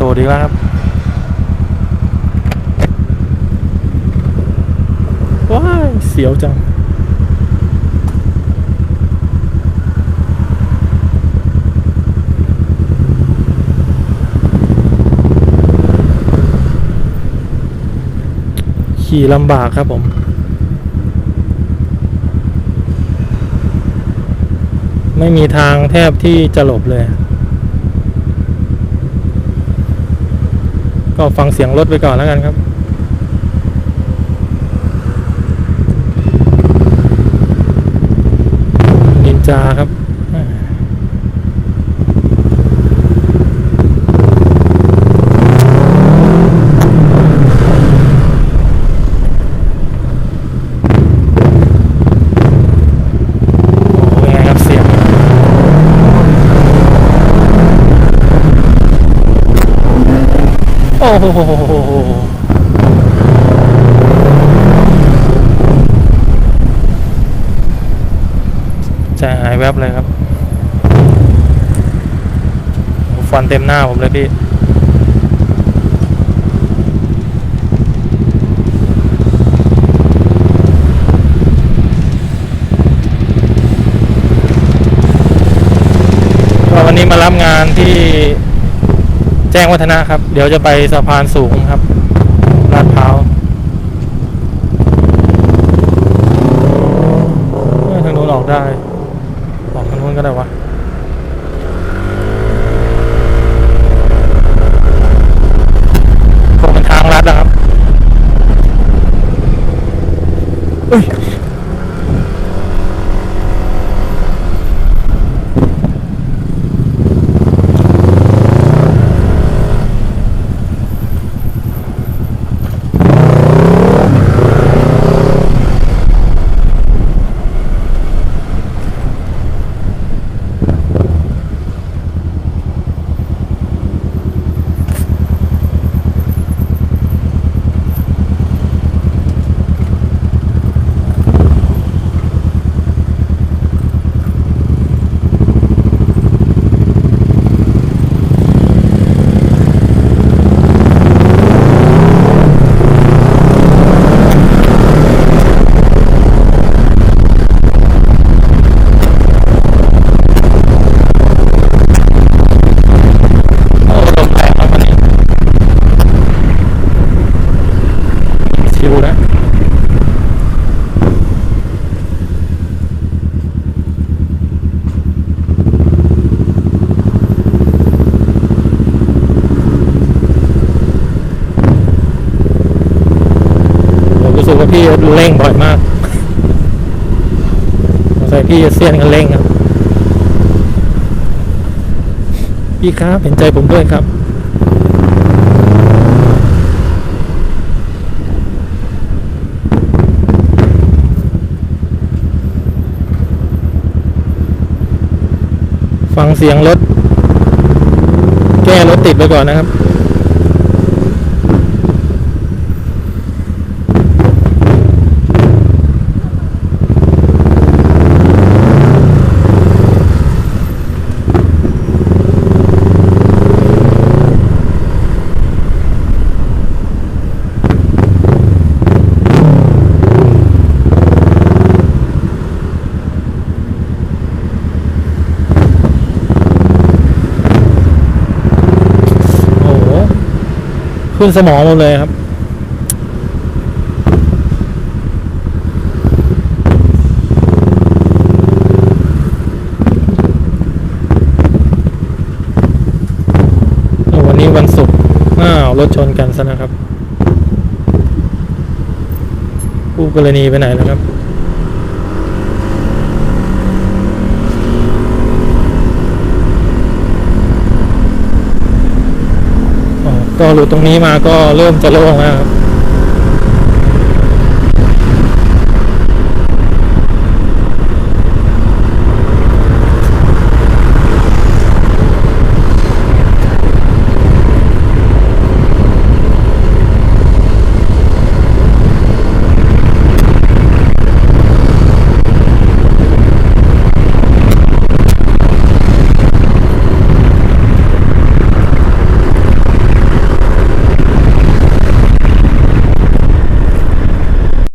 ต่อตัวดีกว่าครับว้ายเสียวจังขี่ลำบากครับผม ไม่มีทางแทบที่จะหลบเลย ก็ฟังเสียงรถไปก่อนแล้วกันครับนินจาครับอ่าโอ้เป็นไงครับเสียง โหใจหายแวบเลยครับฟันเต็มหน้าผมเลยพี่วันนี้มารับงานที่ จ้งวัฒนะครับ เดี๋ยวจะไปสะพานสูงครับลาดพร้าวเอ้ยทางนู้นออกได้ ออกทางนู้นก็ได้วะคงเป็นทางลัดนะครับเอ้ย โอ้ลมแรงครับวันนี้ ชิวนะสึกว่าพี่เร่งบ่อยมากสงสัยพี่จะเสี้ยนกันเร่งครับ พี่ครับเห็นใจผมด้วยครับ ฟังเสียงรถ แก้รถติดไปก่อนนะครับ โอ้โห ขึ้นสมองหมดเลยครับ วันนี้วันศุกร์อ้าวรถชนกันซะนะครับผู้กรณีไปไหนแล้วครับ ก็หลุดตรงนี้มาก็เริ่มจะโล่งแล้วครับ